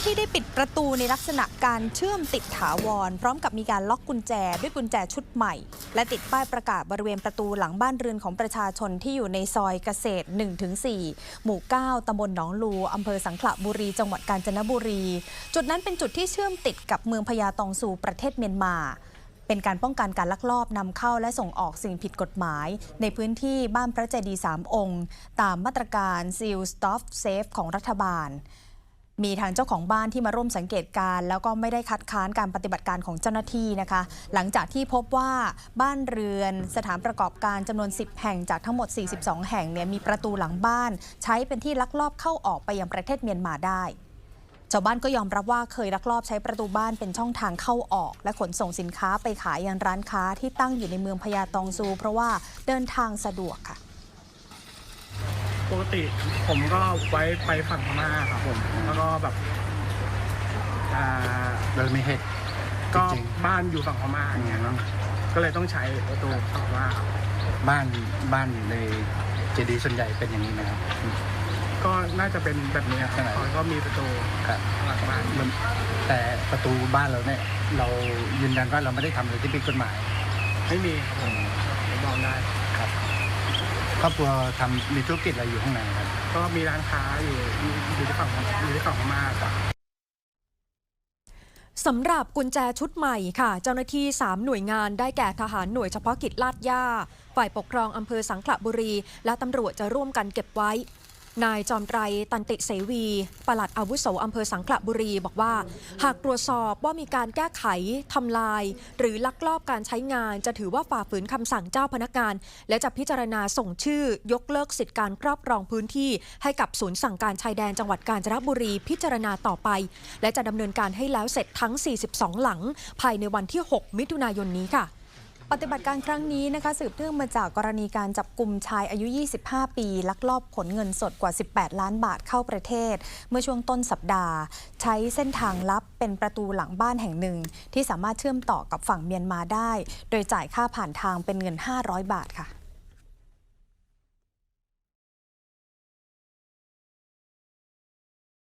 าที่ได้ปิดประตูในลักษณะการเชื่อมติดถาวร พร้อมกับมีการล็อกกุญแจด้วยกุญแจชุดใหม่ และติดป้ายประกาศบริเวณประตูหลังบ้านเรือนของประชาชนที่อยู่ในซอยเกษตร 1-4 หมู่ 9 ตำบลหนองลูอำเภอสังขละบุรี จังหวัดกาญจนบุรี จุดนั้นเป็นจุดที่เชื่อมติดกับเมืองพญาตองซูประเทศเมียนมาเป็นการป้องกันการลักลอบนำเข้าและส่งออกสิ่งผิดกฎหมาย ในพื้นที่บ้านพระเจดีย์สามองค์ ตามมาตรการ Seal Stop Safe ของรัฐบาล มีทางเจ้าของบ้านที่มาร่วมสังเกตการแล้วก็ไม่ได้คัดค้านการปฏิบัติการของเจ้าหน้าที่นะคะ หลังจากที่พบว่าบ้านเรือนสถานประกอบการจำนวน 10 แห่งจากทั้งหมด 42 แห่งเนี่ยมีประตูหลังบ้าน ใช้เป็นที่ลักลอบเข้าออกไปยังประเทศเมียนมาได้ชาวบ้านก็ยอมรับว่าเคยลักลอบใช้ประตูบ้านเป็นช่องทางเข้าออก และขนส่งสินค้าไปขายยังร้านค้าที่ตั้งอยู่ในเมืองพญาตองซู เพราะว่าเดินทางสะดวกค่ะ ปกติผมก็ไว้ไปฝั่งพม่าครับผมแล้วก็แบบอ่าเรามีเหตุก็จริง บ้านอยู่ฝั่งพม่าอย่างเงี้ยครับก็เลยต้องใช้ประตูฝั่งพม่าครับบ้านบ้านในเจดีย์ส่วนใหญ่เป็นอย่างนี้นะครับ ก็น่าจะเป็นแบบนี้ครับขนาด แล้วก็มีประตูครับหลังบ้านมันแต่ประตูบ้านเราเนี่ย เรายืนยันว่าเราไม่ได้ทำอะไรที่ผิดกฎหมาย ไม่มีครับผมผมบอกได้ครับ ครอบครัวทำมีธุรกิจอะไรอยู่ข้างในครับ ก็มีร้านค้าอยู่อยู่ที่ฝั่งอยู่ที่ฝั่งพม่าครับสำหรับกุญแจชุดใหม่ค่ะ เจ้าหน้าที่ 3 หน่วยงานได้แก่ทหารหน่วยเฉพาะกิจลาดย่า ฝ่ายปกครองอำเภอสังขละบุรี และตำรวจจะร่วมกันเก็บไว้ นายจอมไตรตันติเสวี ปลัดอาวุโสอำเภอสังขละบุรีบอกว่า หากตรวจสอบว่ามีการแก้ไขทำลาย หรือลักลอบการใช้งาน จะถือว่าฝ่าฝืนคำสั่งเจ้าพนักงาน และจะพิจารณาส่งชื่อยกเลิกสิทธิการครอบครองพื้นที่ ให้กับศูนย์สั่งการชายแดนจังหวัดกาญจนบุรีพิจารณาต่อไป และจะดำเนินการให้แล้วเสร็จทั้ง 42 หลัง ภายในวันที่ 6 มิถุนายนนี้ค่ะ ปฏิบัติการครั้งนี้นะคะสืบเนื่องมาจากกรณีการจับกลุ่มชายอายุ 25 ปี ลักลอบขนเงินสดกว่า 18 ล้านบาทเข้าประเทศ เมื่อช่วงต้นสัปดาห์ ใช้เส้นทางลับเป็นประตูหลังบ้านแห่งหนึ่ง ที่สามารถเชื่อมต่อกับฝั่งเมียนมาได้ โดยจ่ายค่าผ่านทางเป็นเงิน 500 บาทค่ะ